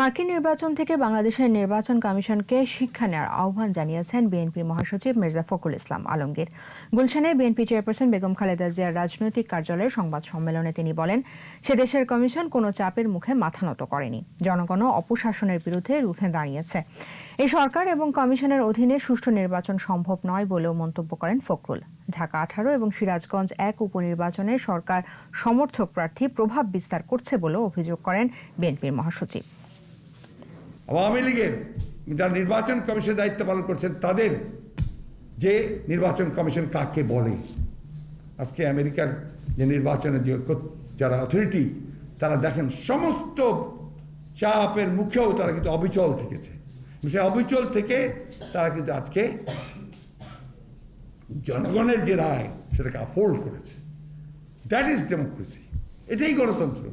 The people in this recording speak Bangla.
মার্কিন নির্বাচন থেকে বাংলাদেশের নির্বাচন কমিশনকে শিক্ষা নেওয়ার আহ্বান জানিয়েছেন বিএনপির মহাসচিব মির্জা ফখরুল ইসলাম আলমগীর। গুলশানে বিএনপি চেয়ারপারসন বেগম খালেদা জিয়ার রাজনৈতিক কার্যালয়ের সংবাদ সম্মেলনে তিনি বলেন, সে দেশের কমিশন কোনো চাপের মুখে মাথা নত করেনি। জনগণও অপশাসনের বিরুদ্ধে রুখে দাঁড়িয়েছে। এই সরকার এবং কমিশনের অধীনে সুষ্ঠু নির্বাচন সম্ভব নয় বলেও মন্তব্য করেন ফখরুল। ঢাকা আঠারো এবং সিরাজগঞ্জ এক উপনির্বাচনে সরকার সমর্থক প্রার্থী প্রভাব বিস্তার করছে বলেও অভিযোগ করেন বিএনপির মহাসচিব। আওয়ামী লীগের যারা নির্বাচন কমিশনের দায়িত্ব পালন করছেন, তাদের যে নির্বাচন কমিশন কাকে বলে? আজকে আমেরিকার যে নির্বাচনের যে যারা অথরিটি তারা দেখেন সমস্ত চাপের মুখেও তারা কিন্তু অবিচল থেকেছে। সে অবিচল থেকে তারা কিন্তু আজকে জনগণের যে রায়, সেটাকে আফোল্ড করেছে। দ্যাট ইজ ডেমোক্রেসি এটাই গণতন্ত্র।